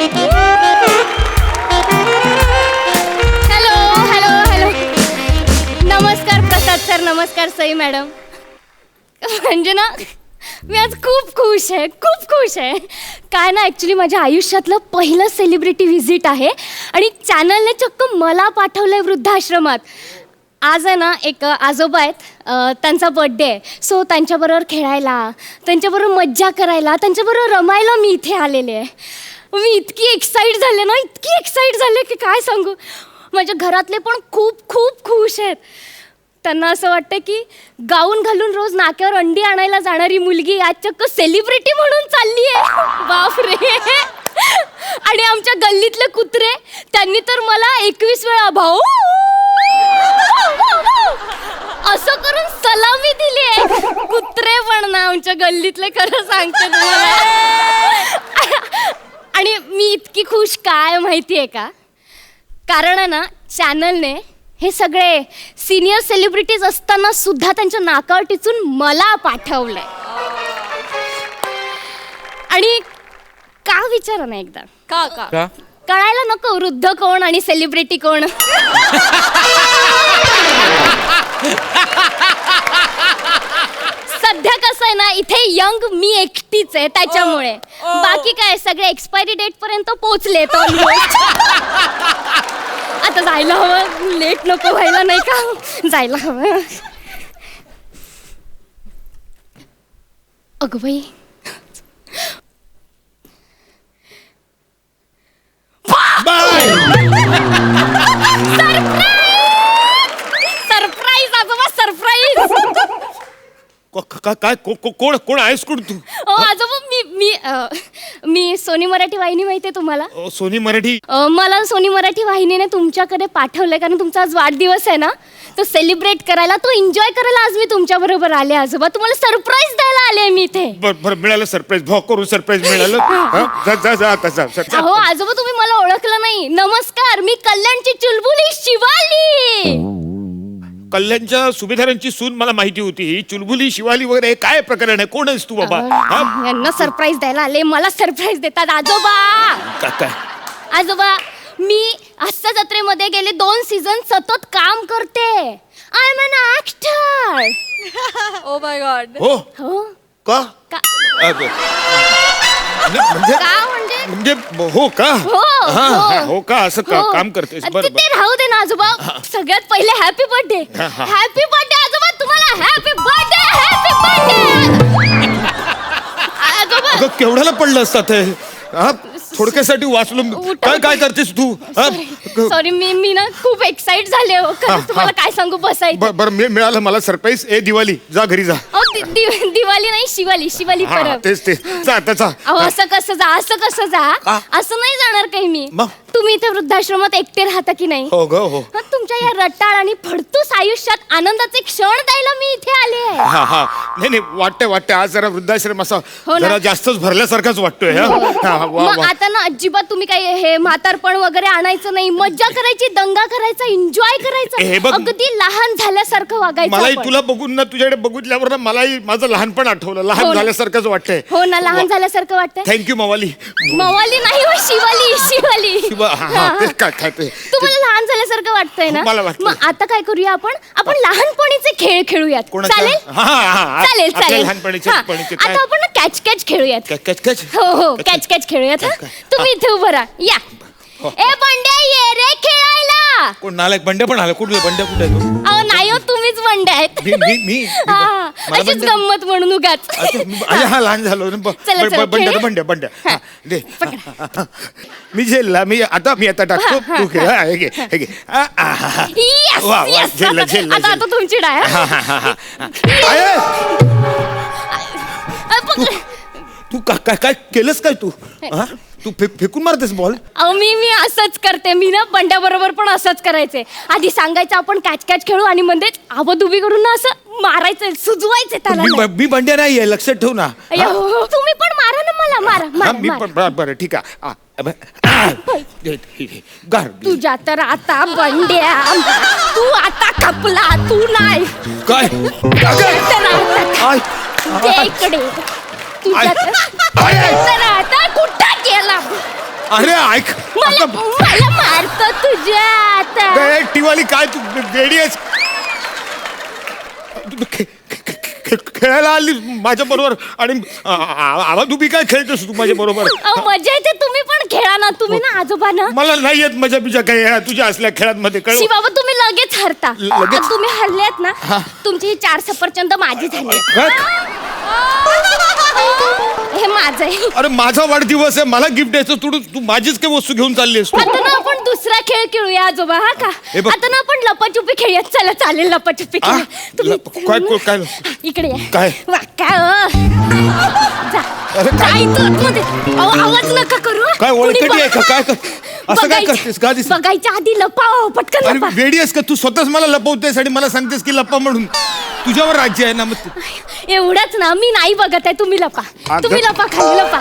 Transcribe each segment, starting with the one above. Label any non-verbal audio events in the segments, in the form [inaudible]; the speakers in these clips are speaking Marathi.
हॅलो हॅलो हॅलो नमस्कार प्रसाद सर नमस्कार सई मॅडम. म्हणजे ना मी आज खूप खुश आहे खूप खुश आहे. काय ना ॲक्च्युली माझ्या आयुष्यातलं पहिलं सेलिब्रिटी व्हिजिट आहे आणि चॅनलने चक्क मला पाठवलं आहे वृद्धाश्रमात. आज आहे ना एक आजोबा आहेत त्यांचा बड्डे आहे. सो त्यांच्याबरोबर खेळायला त्यांच्याबरोबर मज्जा करायला त्यांच्याबरोबर रमायला मी इथे आलेले आहे. मी इतकी एक्साईट झाले ना इतकी एक्साईट झाले की काय सांगू? माझ्या घरातले पण खूप खूप खुश आहेत. त्यांना असं वाटतं की गाऊन घालून रोज नाक्यावर अंडी आणायला जाणारी मुलगी आज चक्क सेलिब्रिटी म्हणून चालली आहे बापरे. आणि आमच्या गल्लीतले कुत्रे त्यांनी तर मला एकवीस वेळा भाऊ. असं करून सलामी दिली आहे कुत्रे पण ना आमच्या गल्लीतले खरं सांगते तुम्हाला. आणि मी इतकी खुश काय माहिती आहे का? कारण ना चॅनलने हे सगळे सिनियर सेलिब्रिटीज असताना सुद्धा त्यांच्या नाकावर टिचून मला पाठवलंय. आणि का विचारा ना एकदा? का का? का? कळायला नको वृद्ध कोण आणि सेलिब्रिटी कोण? [laughs] सध्या कसं आहे ना इथे यंग मी एकटीच आहे त्याच्यामुळे. बाकी काय सगळे एक्सपायरी डेट पर्यंत पोहोचले [laughs] आता जायला हवं. लेट नको व्हायला नाही का? जायला हवं. अगं बाई. सरप्राईज [laughs] आजोबा सरप्राईज को- काय को- को- कोण कोण आहेस कोण तू? हो आजोबा मी मी अ, मी सोनी मराठी वाहिनी माहिती आहे तुम्हाला. अ, सोनी मराठी? अ, मला सोनी मराठी वाहिनीने तुमच्याकडे पाठवलंय कारण तुमचा आज वाढदिवस आहे ना? तो सेलिब्रेट करायला तो एन्जॉय करायला आज मी तुमच्या बरोबर आले आजोबा. तुम्हाला सरप्राईज द्यायला आले मी इथे. बर बर मिळालं सरप्राईज भाव करून सरप्राईज मिळालं. हा? जा जा जा आता जा जा, जा. अहो आजोबा तुम्ही मला ओळखलं नाही. नमस्कार मी कल्याणची चुलबुली शिवाली. कल्याणच्या सुभेदारांची सून मला माहिती होती. ही चुलबुली शिवाली वगैरे हे काय प्रकरण आहे? कोण आहेस तू बाबा? हा? यांना सरप्राईज द्यायला आले. मला सरप्राईज देतात. आजोबा! का- काय? आजोबा मी हास्य जत्रेमध्ये गेले दोन सीझन सतत काम करते. I am an actor oh my god हो? हो. का? का? अ, ब- म्हणजे का म्हणजे? म्हणजे हो का? हो, हा, हो. हा, हो का? असं का हो. काम करतेस? ते- बरं ते राहू दे ना आजोबा. सगळ्यात पहिले हॅपी बर्थडे हा, हा. हॅपी बर्थडे आजोबा. तुम्हाला हॅपी बर्थडे हॅपी बर्थडे आजोबा. अगं केवढ्याला पडलं असतात हे हा? थोडक्यासाठी वाचलो. काय काय करतेस तू? हा? सॉरी मी मी ना खूप एक्साइट झाले हो. खरंच तुम्हाला. काय सांगू बसायचं. ब- बरं मी- मिळालं मला सरप्राईज ए दिवाळी जा घरी जा. अहो, दि- दि- दिवाळी नाही शिवाली. शिवाली हा परब. तेच ते जा आता जा. अहो असं कसं जा असं कसं जा? का? असं नाही जाणार काही मी. मग? तुम्ही इथे वृद्धाश्रमात एकटे राहता की नाही? हो ग हो. हं, तुमच्या या रटाळ आणि फडतूस आयुष्यात आनंदाचे क्षण द्यायला मी इथे आले आहे हा हा. नाही नाही वाटतंय वाटतंय. आज जरा वृद्धाश्रम असा हो ना. जरा जास्तच भरल्यासारखाच वाटतोय हा? हा, हा, वा, मग वा. आता ना अजिबात तुम्ही काही हे म्हातारपण वगैरे आणायचं नाही. मज्जा करायची दंगा करायचा एन्जॉय हे करायचा बघ. अगदी लहान झाल्यासारखं वागायचं मलाही आपण. तुला बघून ना तुझ्याकडे बघितल्यावर ना मलाही माझं लहानपण आठवलं. हो लहान ना. झाल्यासारखंच वाटतंय. हो ना लहान झाल्यासारखं वाटतंय. थँक्यू मवाली. मवाली नाही हो शिवाली शिवाली. शिवा हा, हा, हा, काय काय ते. तुम्हाला लहान झाल्यासारखं वाटतंय ना? मला. मग आता काय करूया आपण? आपण लहानपणीचे खेळ खेळूयात? चालेल? हा, हा, हा. चालेल आपल्या चालेल. लहानपणीचे- हा. पणीचे काय? आता आपण ना कॅच कॅच खेळूयात. कॅच कॅच कॅच हो हो. कॅच कॅच खेळूयात हा? तुम्ही इथे उभं राहा. या. हो. ए बंड्या ये रे खेळायला. कोण नालायक बंड्या पण आला. कुठले बंड्या कुठे आहे तू अहो नाही हो तुम्हीच बंड्या आहेत. मी मी मी. हा, हा. मला अशीच गंमत म्हणून उगाच. अच्छा, मी- अरे हा लहान झालो. ना. ब- चला, ब- चला, ब- बंड्या खेळूया? बंड्या बंड्या बंड्या हा, दे. मी झेलला. मी आता मी आता टाकतो. तू खेळ. हा, हे घे हे घे. आ, आ, हा, हा. Yes, वा, वा, yes. झेललं, झेललं, आता आता झेललं. तुमची डाय हा, हा, हा, हा, [laughs] हा. अरे, तू का- काय काय केलंस काय तू? हा? तू फे- फेकून मारतेस बॉल अहो मी मी असंच करते. मी ना बंड्या बरोबर पण असंच करायचे. आधी सांगायचं आपण कॅच कॅच खेळू आणि मध्ये आबद उभी करून ना असं मारायचं सुजवायचं त्याला मी नाही. ब- मी बंड्या नाहीये लक्षात ठेव ना. अय्यो, हो, हो, तुम्ही पण मारा ना मला मारा हा, मारा, मी मारा. पण बरं बरं ठीक आहे. आ, अब- हे- हे- हे. गार तुझ्या तर आता बंड्या तू आता खपला तू नाही. काय? तुझ्या तर आता आय दे इकडे. तुझ्या तर आता कुठं गेला? अरे ऐक. मला आता मला मारतो तुझ्या आता. टिवाली काय तू वेडी आहेस? तू खे- खे- खे- खेळायला आली माझ्या बरोबर आणि आ- आ- आवाज उभी काय खेळतोस तू माझ्या बरोबर? अहो, मजा येते. तुम्ही पण खेळा ना. तुम्ही ना आजोबा ना मला नाही येत मजा बिजा काही. तुझ्या असल्या खेळांमध्ये कळ शी बाबा तुम्ही लगेच हरता. लगेच? आता तुम्ही हरलेत ना तुमची ही चार सफरचंद माझी झाली. हे माझं आहे अरे माझा वाढदिवस आहे मला गिफ्ट द्यायचं तू तू माझीच काही वस्तू घेऊन चालली आहेस तू आता ना आपण दुसरा खेळ खेळूया आजोबा हा का हे बघ. आता ना आपण लपाछुपी खेळूया चला चालेल लपाछुपी आ? लप- काय- काय- इकडे या. काय? वा, काय अ? जा. अरे काय? काय तू आतमध्ये? अहो, आवाज नका करू हं. काय कुणी ओळखटी आहे का बघ- काय कर- असं काय बघायच्या- करतेस का बघायच्या आधी लपाव पटकन अरे लपा वेडी आहेस का तू स्वतःच मला लपवतेस आणि मला सांगतेस की लपा म्हणून तुझ्वर राज्य आहे ना मग ते- एवढंच ना मी नाही बघत आहे. तुम्ही लपा. अगं. तुम्ही लपा खाली लपा.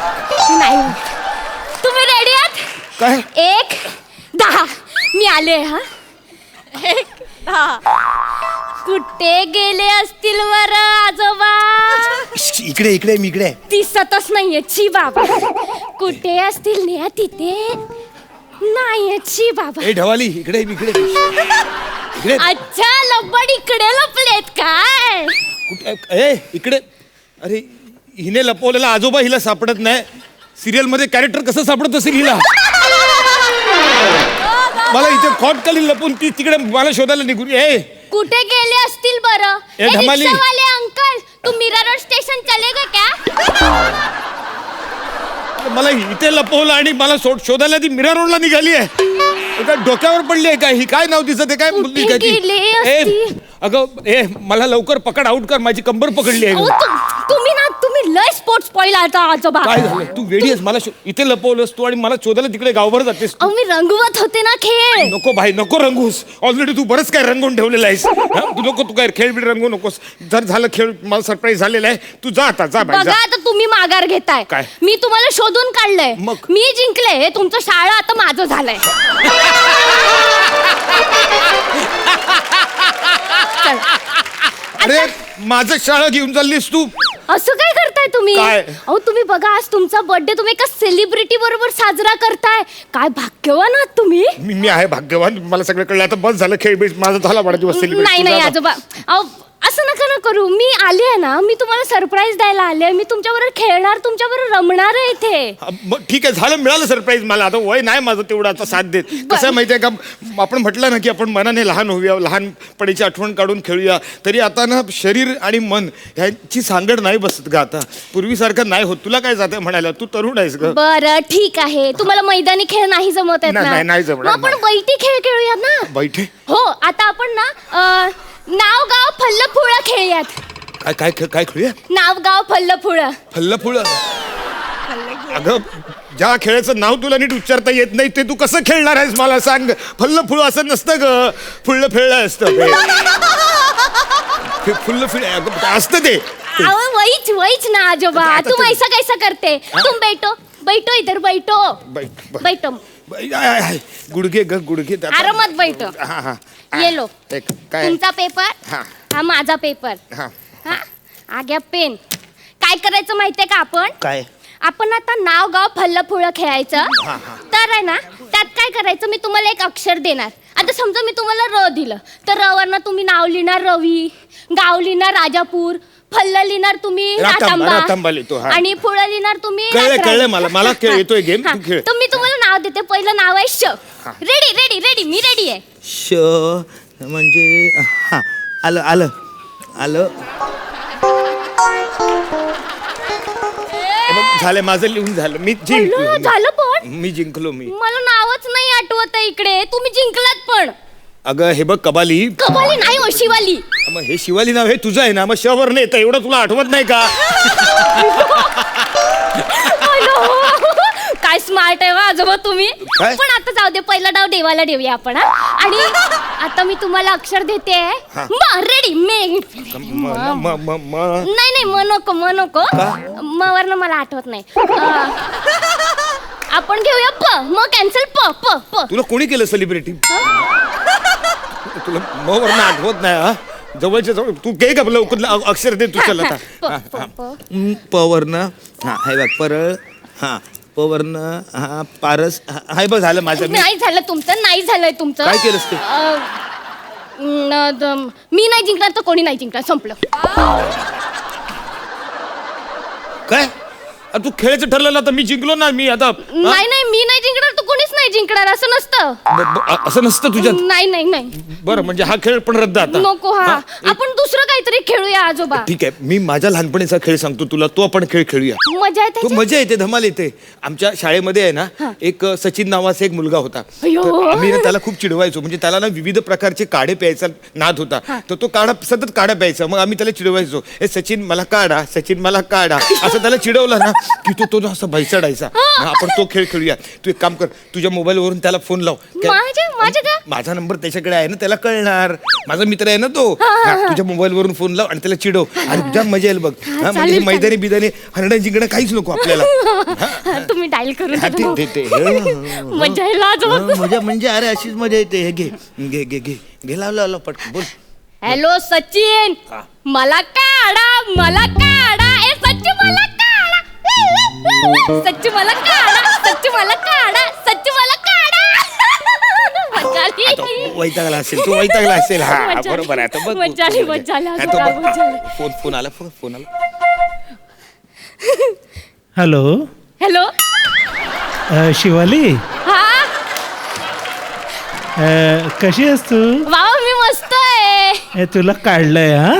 मी नाही बघत. तुम्ही रेडी आहात? काय? एक दहा. मी आले हा? एक दहा. कुठे गेले असतील वर आजोबा? इकडे इकडे मी इकडे. आहे. दिसतच नाहीये छी बाबा. कुठे असतील नेहा तिथे? नाहीये छी बाबा. ए ढवाली इकडे मी इकडे. इकडे. अच्छा लब्बड इकडे लपलेत काय? कुठे? ए इकडे. अरे हिने लपवलेला आजोबा हिला सापडत नाही. सिरियलमध्ये कॅरेक्टर कसं सापडत असेल हिला? मला इथे खॉट खाली लपून ती तिकडे मला शोधायला निघून ए. कुठे गेले असतील बरं? ए, ए, धमाली. रिक्षावाले अंकल तू मीरा रोड स्टेशन चले गए क्या? मला इथे लपवलं आणि मला शोध शोधायला ती मिरा रोडला निघाली आहे. डोक्यावर पडली आहे काय ही काय नाव तिचं ते काय मुलगी काय ती? ए? अगं ए मला लवकर पकड आउट कर माझी कंबर पकडली आहे. अहो, गं. तु- तुम्ही ना तुम्ही लय स्पोर्ट्स पॉइल आता आजोबा. काय झालं? तू वेडी आहेस मला शो- इथे लपवलंस तू आणि मला शोधायला तिकडे गावभर जातेस तू. अहो मी रंगवत होते ना खेळ. नको भाई नको रंगूस. ऑलरेडी तू बरंच काय रंगून ठेवलेलं आहेस. हा? तू नको तू काय खेळ बिळ रंगू नकोस. जर झालं खेळ मला सरप्राईज झालेला आहे. तू जा आता जा बाई बघा जा. आता तुम्ही माघार घेताय. काय? मी तुम्हाला शोधून काढलंय. मग? मी जिंकले हे तुमचं शाळा आता माझं झालंय [laughs] चला. अरे माझं शाळा घेऊन चाललीस तू असं काय करताय तुम्ही काय? अहो तुम्ही बघा आज तुमचा बर्थडे तुम्ही एका सेलिब्रिटी बरोबर साजरा करताय काय भाग्यवान आहात तुम्ही मी मी आहे भाग्यवान मला सगळं कळलं आता बस झालं खेळ बीळ माझा झाला वाढदिवस. नाही नाही. आजोबा अहो असं नका ना करू. मी आले आहे ना मी तुम्हाला सरप्राईज द्यायला आले मी तुमच्याबरोबर खेळणार तुमच्याबरोबर रमणार आहे इथे. हा, मग ठीक आहे झालं मिळालं सरप्राईज मला. आता वय नाही माझं तेवढं आता साथ देत. कसं आहे माहितीये का? आपण म्हटलं ना की आपण मनाने लहान होऊया लहानपणीची आठवण काढून खेळूया. तरी आता ना शरीर आणि मन ह्यांची सांगड नाही बसत का आता. पूर्वीसारखं नाही होत. तुला काय जाते म्हणायला? तू तरुण आहेस ग. बरं ठीक आहे. तुम्हाला मैदानी खेळ नाही जमत आहेत नाही, ना? नाही, नाही जमणार, मग आपण नाही. बैठी खेळ खेळूया ना? बैठे? हो आता आपण ना अं, नाव गाव फल्ल फुळ खेळूयात. काय काय खेळ- काय खेळूया? नाव गाव फल्ल फुळ फल्ल फुळ अगं ज्या खेळाचं नाव तुला नीट उच्चारता येत नाही ते तू कसं खेळणार आहेस मला सांग? फल्ल फुळ असं नसतं ग. फुल्ल फिळलं असतं. फि- फुल्ल फिळ अगं, असतं ते. अहो वहीच वहीच ना आजोबा. आता ते- ऐसा कैसा करते? तुम बैठो. बैठो इधर बैठो. बैठ, बैठ. बैठो आय, आय, आय. गुडघे ग गुडघे आरामात बैठो. हा हा. ये लो. एक काय? तुमचा पेपर? हा. हा माझा पेपर. हा. हा. आग्या पेन. काय करायचं माहितीये का आपण? काय? आपण आता नाव गाव फल्ल फुळ खेळायचं तर आहे ना त्यात काय करायचं? मी तुम्हाला एक अक्षर देणार. आता समजा मी तुम्हाला र दिलं. तर र वरनं तुम्ही नाव लिहिणार रवी गाव लिहिणार राजापूर फल्ल लिहिणार तुम्ही रातांबा, लिहितो, हा. आणि पुढं लिहिणार तुम्ही कळलंय, मला. मला [laughs] खेळ येतोय game, हा. तू खेळ. तर मी तुम्हाला नाव देते पहिलं नाव आहे श. रेडी रेडी रेडी मी रेडी आहे. श म्हणजे हा आलं आलं आलं. झालं माझं लिहून झालं मी अल्लो, जिंकलो झालं पण? मी जिंकलो मी. मला नावच नाही आठवत आहे इकडे तुम्ही जिंकलात पण. अगं हे बघ कबाली. कबाली नाही हो शिवाली. मग हे शिवाली नाव हे तुझं आहे ना? मग शवर नाही येतं एवढं तुला आठवत नाही का? काय स्मार्ट आहे वा आजोबा तुम्ही? काय? पण आता जाऊ दे पहिला डाव देवाला देऊया आपण हा? आणि आता मी तुम्हाला अक्षर देते. हा. रेडी मे म- म- म- म- नाही नाही म नको म नको. म वरनं मला आठवत नाही. अं, आपण घेऊया प म कॅन्सल प प प. तुला कोणी केलं सेलिब्रिटी तुला म वरनं आठवत नाही हा? जवळच्या जवळ तू घे का लवकर अ- अक्षर दे तू चल आता. प, हा, प, हा. हा हे बघ परळ. हा पवरनं हा पारस. हा हाय बघ झालं माझं मी. नाही झालं तुमचं नाही झालंय तुमचं. काय केलंस ते? अ, न, द- मी नाही जिंकणार तर कोणी नाही जिंकणार संपलं. काय? तू खेळायचं ठरलं ना तर मी जिंकलो ना मी आता हा? नाही नाही मी नाही जिंकणार तर कोणीच जिंकणार असं नसतं. ब- ब- अ- असं नसतं तुझ्यात? नाही नाही नाही. बरं म्हणजे हा खेळ पण रद्द आता. नको हा. हा? आपण दुसरं काहीतरी खेळूया आजोबा. ठीक आहे मी माझ्या लहानपणीचा खेळ सांगतो तुला तो आपण खेळ खेळूया. मजा येते मजा येते धमाल येते. आमच्या शाळेमध्ये आहे ना एक अ, सचिन नावाचा एक मुलगा होता. तर आम्ही ना त्याला खूप चिडवायचो. म्हणजे त्याला ना विविध प्रकारचे काढे प्यायचा नाद होता. तर तो काढा सतत काढा प्यायचा. मग आम्ही त्याला चिडवायचो. ए सचिन मला काढा सचिन मला काढा. असं त्याला चिडवलं ना की तो तो ना असं बैसाडायचा मग आपण तो खेळ खेळूया. तू एक काम कर तुझ्या मोबाईल वरून त्याला फोन लाव. काय- माझ्या माझ्या का? माझा नंबर त्याच्याकडे आहे ना त्याला कळणार. माझा मित्र आहे ना तो. हा, तुझ्या मोबाईल वरून फोन लाव आणि त्याला चिडव. आणि तुझ्या मजा येईल बघ. हा, म्हणजे चालेल, मैदानी बिदानी हरणं जिंकणं काहीच नको आपल्याला. [laughs] तुम्ही डायल करून हा, ते- टाका. ते- ते- हे, [laughs] मजा येईल आजोबा हा, मजा म्हणजे अरे अशीच मजा येते. हे घे घे घे घे. घे लाव लाव लाव पटकन बोल. हॅलो सचिन. मला काढा मला काढा. ए सच्ची मला काढा. [laughs] सच्ची मला काढा. सच्ची मला काढा सच्ची मला काढा मजा आली. आता वैतागला असेल तू वैतागला असेल. हा आली. बरोबर आहे. आता बघ मजा आली, मजा आली, हा, असं तो काय बघ. मजा आली. फोन फोन आला फोन फोन आला. हॅलो. हॅलो. अ, शिवाली? हा? अ, कशी आहेस तू? वाव मी मस्त आहे. ए, तुला काढलंय हा?